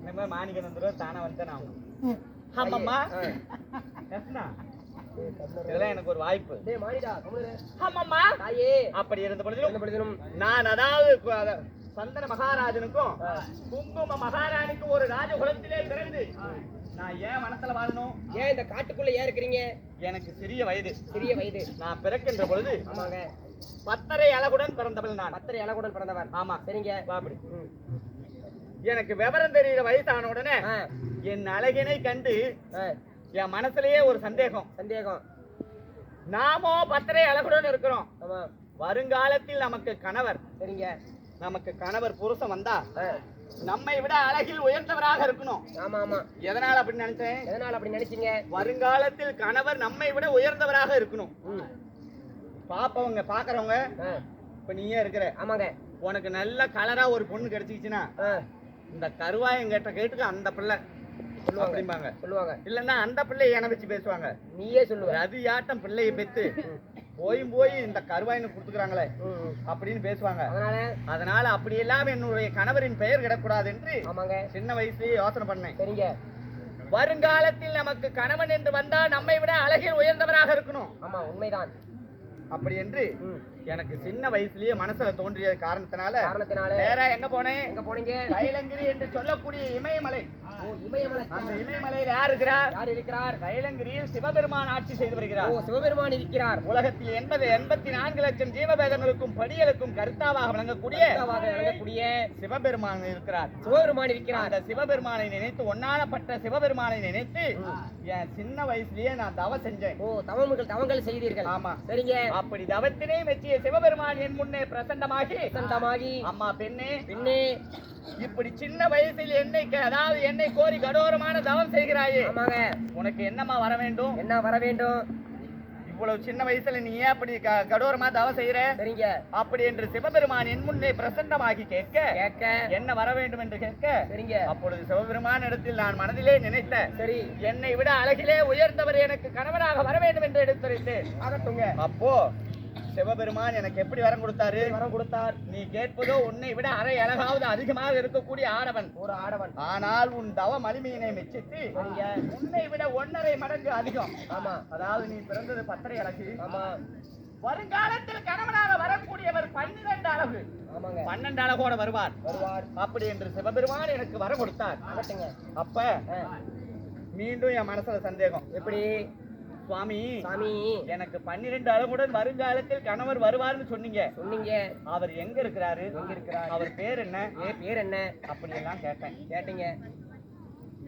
இந்த மாதிரி மாணிக்க நந்தர் தானே வந்து ஆகணும் ஆமாம்மா எஸ்னா? இதெல்லாம் எனக்கு ஒரு வாய்ப்பு. ஆமாம்மா. அப்படி இருந்த பொழுதிலும் நான் அதாவது சந்தன மகாராஜனுக்கும் குங்கும மகாராணிக்கும் ஒரு ராஜகுலத்திலே பிறந்து நான் ஏன் மனசுல வாழணும்? ஏன் இந்த காட்டுக்குள்ள ஏன் இருக்கிறீங்க? எனக்கு சிறிய வயது. சிறிய வயது. நான் பிறக்கின்ற பொழுது ஆமாங்க. பத்தரை அழகுடன் பிறந்தவள் நான். பத்திரை இலகுடன் பிறந்தவர் ஆமா. சரிங்க. வா அப்படி. ம். எனக்கு விவரம் தெரிகிற வயசான உடனே என் அழகினை கண்டு என் மனசுலயே ஒரு சந்தேகம். சந்தேகம். நாமோ பத்தரை அழகுடன் இருக்கிறோம். வருங்காலத்தில் நமக்கு கணவர். சரிங்க. நமக்கு கணவர் புருஷன் வந்தா நம்மை விட அழகில் உயர்ந்தவராக இருக்கணும். ஆமா ஆமா எதனால அப்படின்னு நினைச்சேன்? எதனால அப்படி நினைச்சீங்க? வருங்காலத்தில் கணவர் நம்மை விட உயர்ந்தவராக இருக்கணும். பாப்பவங்க பாக்குறவங்க இப்ப நீயே இருக்கிற. ஆமாங்க. உனக்கு நல்ல கலரா ஒரு பொண்ணு கிடைச்சிச்சுன்னா இந்த கருவாயம் கேட்ட கேட்டுக்கு அந்த பிள்ளை சொல்லுவாங்க. அப்படிம்பாங்க சொல்லுவாங்க. இல்லன்னா அந்த பிள்ளையை என வச்சு பேசுவாங்க. நீயே சொல்லுவ. அது யாட்டம் பிள்ளையை பெத்து போயும் போய் இந்த கருவாயின்னு கொடுத்துக்கிறாங்களே. அப்படின்னு பேசுவாங்க. அதனால? அதனால அப்படியெல்லாம் என்னுடைய கணவரின் பெயர் கிடக்கூடாது என்று சின்ன வயசுலயே யோசனை பண்ணேன். சரிங்க. வருங்காலத்தில் நமக்கு கணவன் என்று வந்தா நம்மை விட அழகில் உயர்ந்தவராக இருக்கணும். ஆமா உண்மைதான். அப்படி என்று. எனக்கு சின்ன வயசுலயே மனசுல தோன்றிய காரணத்தினால காரணத்தினால வேற எங்க போனேன் எங்க போனீங்க? கைலங்கிரி என்று சொல்லக்கூடிய இமயமலை. ஓ இமயமலை. அந்த இமயமலையில் யார் இருக்கிறார்? யார் இருக்கிறார்? கைலங்கிரியில் சிவபெருமான் ஆட்சி செய்து வருகிறார். ஓ சிவபெருமான் இருக்கிறார். உலகத்தில் எண்பது எண்பத்தி நான்கு லட்சம் ஜீவபேதங்களுக்கும் படிகளுக்கும் கருத்தாவாக விளங்கக்கூடிய விளங்கக்கூடிய சிவபெருமான் இருக்கிறார். சிவபெருமான் இருக்கிறார். அந்த சிவபெருமானை நினைத்து ஒன்னானப்பட்ட சிவபெருமானை நினைத்து என் சின்ன வயசுலயே நான் தவ செஞ்சேன். ஓ தவங்கள் தவங்கள் செய்தீர்கள். ஆமா. சரிங்க. அப்படி தவத்தினை மெச்சிய சிவபெருமான் என் முன்னே பிரசண்டமாகி சந்தமாகி அம்மா பெண்ணே பின்னே இப்படி சின்ன வயசில் என்னை அதாவது என்னை கோரி கடோரமான தவம் செய்கிறாயே. ஆமாங்க. உனக்கு என்னம்மா வர வேண்டும்? என்ன வர வேண்டும்? இவ்வளவு சின்ன வயசுல நீ ஏன் அப்படி கடோரமா தவம் செய்யற சரிங்க. அப்படி என்று சிவபெருமான் என் முன்னே பிரசண்டமாகி கேட்க கேட்க. என்ன வர வேண்டும் என்று கேட்க சரிங்க. அப்பொழுது சிவபெருமான் இடத்தில் நான் மனதிலே நினைத்த சரி. என்னை விட அழகிலே உயர்ந்தவர் எனக்கு கணவனாக வர வேண்டும் என்று எடுத்துரைத்தேன். அப்போ சிவபெருமான் எனக்கு எப்படி வரம் கொடுத்தாரு? வரம் கொடுத்தார்? நீ கேட்பதோ உன்னை விட அரை அழகாவது அதிகமாக இருக்கக்கூடிய ஆடவன். ஒரு ஆடவன். ஆனால் உன் தவ மலிமையினை மெச்சித்து உன்னை விட ஒன்னரை மடங்கு அதிகம். ஆமா. அதாவது நீ பிறந்தது பத்தரை அழகு ஆமா. வருங்காலத்தில் கணவனாக வரக்கூடியவர் பன்னிரண்டு அழகு பன்னெண்டு அழகோட வருவார். வருவார். அப்படி என்று சிவபெருமான் எனக்கு வரம் கொடுத்தார். அப்ப மீண்டும் என் மனசுல சந்தேகம். எப்படி? சுவாமி சாமி எனக்கு பன்னிரண்டு அழகுடன் வருங்காலத்தில் கணவர் வருவார்னு சொன்னீங்க. சொன்னீங்க. அவர் எங்க இருக்கிறாரு? எங்க இருக்கிறார்? அவர் பேர் என்ன? பேர் என்ன? அப்படி எல்லாம் கேட்டேன். கேட்டீங்க.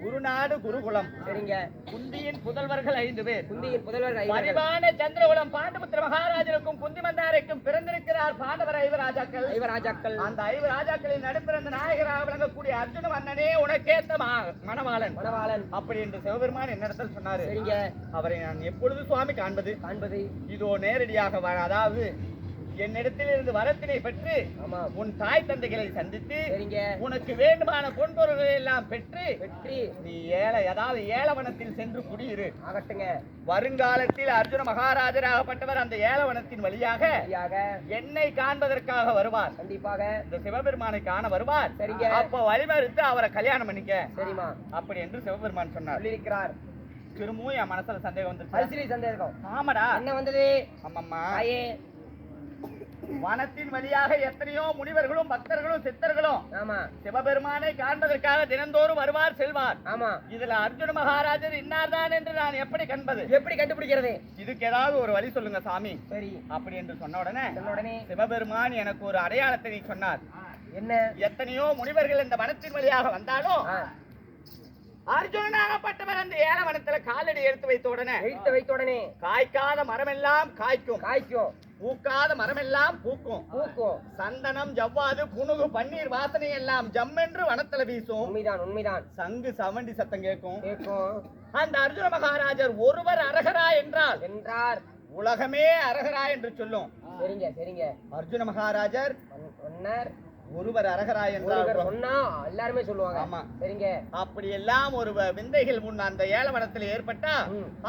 குருநாடு குருகுலம் சரிங்க. குந்தியின் புதல்வர்கள் ஐந்து பேர். குந்தியின் புதல்வர் ஐவர்கள். பரிவான சந்திரகுலம் பாண்டபுத்திர மகாராஜருக்கும் குந்திமந்தாரைக்கும் பிறந்திருக்கிறார் பாண்டவர் ஐவராஜாக்கள். ஐவராஜாக்கள். அந்த ஐவர் ராஜாக்களின் நடுப்பிறந்த நாயகராக விளங்கக்கூடிய அர்ஜுன மன்னனே உனக்கேத்த மணவாளன். மணவாளன். அப்படி என்று சிவபெருமான் என்னிடத்தில் சொன்னாரு? சரிங்க. அவரை நான் எப்பொழுது சுவாமி காண்பது? காண்பது. இதோ நேரடியாக வ- அதாவது என்னிடத்தில் இருந்து வரத்தினை பெற்று உன் தாய் தந்தைகளை சந்தித்து உனக்கு வேண்டுமான பொன்பொருள்களை எல்லாம் பெற்று வெற்றி நீ ஏழை அதாவது ஏலவனத்தில் சென்று குடியிரு. ஆகட்டுங்க. வருங்காலத்தில் அர்ஜுன மகாராஜராகப்பட்டவர் அந்த ஏலவனத்தின் வழியாக என்னை காண்பதற்காக வருவார். கண்டிப்பாக. இந்த சிவபெருமானை காண வருவார். சரிங்க. அப்ப வழிமறுத்து அவரை கல்யாணம் பண்ணிக்க. சரிம்மா. அப்படி என்று சிவபெருமான் சொன்னார். சொல்லியிருக்கிறார். திரும்பவும் என் மனசுல சந்தேகம் வந்துருச்சு. சந்தேகம். ஆமாடா. என்ன வந்தது? ஆமாம்மா வனத்தின் வழியாக எத்தனையோ முனிவர்களும் பக்தர்களும் சித்தர்களும் ஆமா. சிவபெருமானை காண்பதற்காக தினந்தோறும் வருவார் செல்வார். ஆமா. இதுல அர்ஜுன மகாராஜர் இன்னார்தான் என்று நான் எப்படி கண்பது? எப்படி கண்டுபிடிக்கிறது? இதுக்கு ஏதாவது ஒரு வழி சொல்லுங்க சாமி. சரி. அப்படி என்று சொன்ன உடனே சொன்ன உடனே சிவபெருமான் எனக்கு ஒரு அடையாளத்தை சொன்னார். என்ன? எத்தனையோ முனிவர்கள் இந்த வனத்தின் வழியாக வந்தாலும் ஆ, அர்ஜுனனாகப்பட்டவர் அந்த ஏலவனத்துல காலடி எடுத்து வைத்த உடனே எழுத்து வைத்த உடனே காய்க்காத மரமெல்லாம் காய்க்கும். காய்க்கும். பூக்காத மரமெல்லாம் பூக்கும். பூக்கும் சந்தனம் ஜவ்வாது புனுகு பன்னீர் வாசனை எல்லாம் ஜம்மென்று வனத்துல வீசும். உண்மைதான் உண்மைதான். சங்கு சவண்டி சத்தம் கேட்கும். கேட்கும். அந்த அர்ஜுன மகாராஜர் ஒருவர் அரகரா என்றால் என்றார். உலகமே அரகரா என்று சொல்லும். சரிங்க சரிங்க. அர்ஜுன மகாராஜர் சொன்னார். ஒருவர் அரகரா என்றால் சொன்னா எல்லாருமே சொல்லுவாங்க. ஆமா. சரிங்க. அப்படி எல்லாம் ஒரு விந்தைகள் முன் அந்த ஏலவனத்தில் ஏற்பட்டா.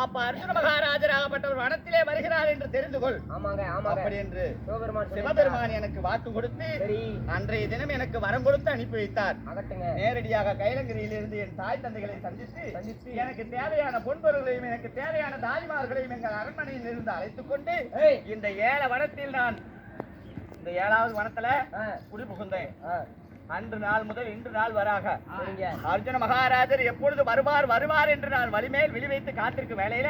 அப்ப அர்ஜுன மகாராஜராகப்பட்டவர் வனத்திலே வருகிறார் என்று தெரிந்து கொள். ஆமாங்க ஆமாங்க. அப்படி என்று சிவபெருமான் எனக்கு வாக்கு கொடுத்து அன்றைய தினம் எனக்கு வரம் கொடுத்து அனுப்பி வைத்தார். நேரடியாக கைலங்கிரியிலிருந்து என் தாய் தந்தைகளை சந்தித்து சந்தித்து. எனக்கு தேவையான பொன்பொருள்களையும் எனக்கு தேவையான தாய்மார்களையும் எங்கள் அரண்மனையில் இருந்து அழைத்துக் கொண்டு இந்த ஏழ வனத்தில் நான் இந்த ஏழாவது வனத்துல குடி புகுந்தேன் அன்று நாள் முதல் இன்று நாள் வராக. அர்ஜுன மகாராஜர் எப்பொழுது வருவார் வருவார் என்று நான் வழிமேல் விழி வைத்து காத்திருக்கும் வேலையில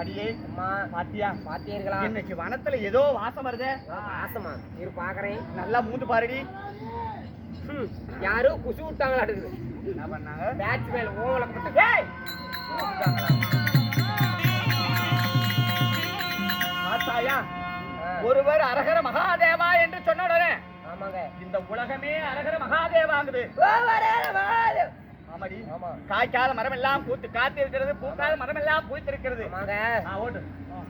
அடியே அம்மா பாத்தியா? பாத்தீங்களா இன்னைக்கு வனத்துல ஏதோ வாசம் வருதே. ஆசமா இரு பாக்குறேன். நல்லா மூந்து பாருடி. ம், யாரோ குசு விட்டாங்களா அடுக்குது என்ன பண்ணாங்க? பேட்ஸ்மேன் ஓவலப்பட்ட ஏய்! ஒருவர் அரகர மகாதேவா என்று சொன்ன உடனே இந்த உலகமே அரகர மகாதேவாங்குது. ஆமாடி. ஆமா. காய்க்காத மரம் எல்லாம் பூத்து காத்து இருக்கிறது பூக்காத மரம் எல்லாம் பூத்திருக்கிறது. ஆமாங்க. ஆ,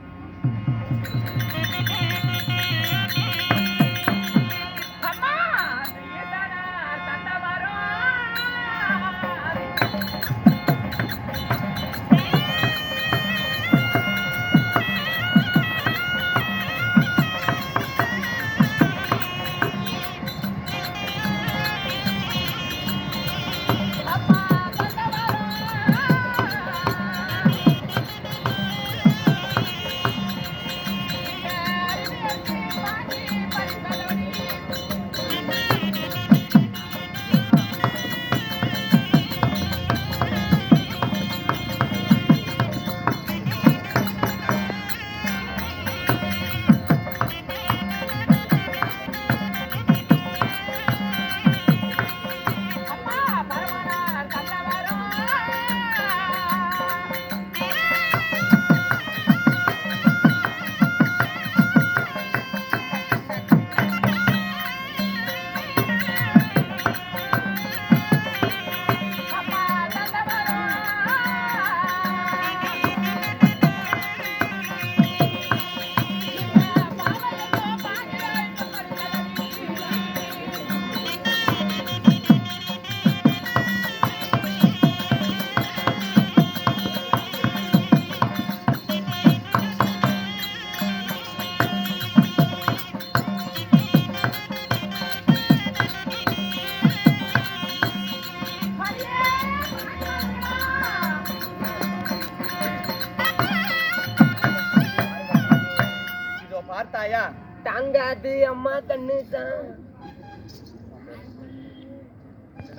தாங்காது அம்மா கண்ணு தான்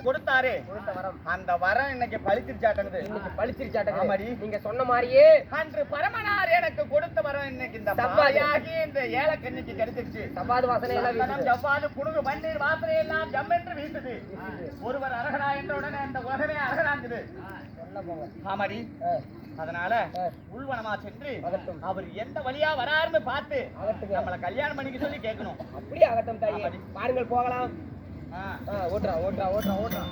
கொடுத்தாரே. கொடுத்த வரம். அந்த வரம் இன்னைக்கு பழிச்சிருச்சாட்டது இன்னைக்கு பழிச்சிருச்சாட்டது ஆமாடி. நீங்க சொன்ன மாதிரியே அன்று பரமனார் எனக்கு கொடுத்த வரம் இன்னைக்கு இந்த சவ்வாது. பாயாகி இந்த ஏலக்கண்ணிக்கு கிடைச்சிருச்சு. சவாது வாசனை எல்லாம். ஜவ்வாது புணுகு மண்ணீர் வாசனை எல்லாம் ஜம்மென்று வீசுது. ஒருவர் அரகரா என்ற உடனே அந்த உலகமே போங்க. ஆமாடி. அதனால உள்வனமா சென்று. அவர் எந்த வழியா வராருன்னு பார்த்து நம்மள கல்யாணம் பண்ணிக்க சொல்லி கேட்கணும். அப்படியே அகட்டும் தாயே. பாருங்கள் போகலாம். ஓட்டுறா ஓட்டுறா ஓட்டுறா ஓட்டுறா.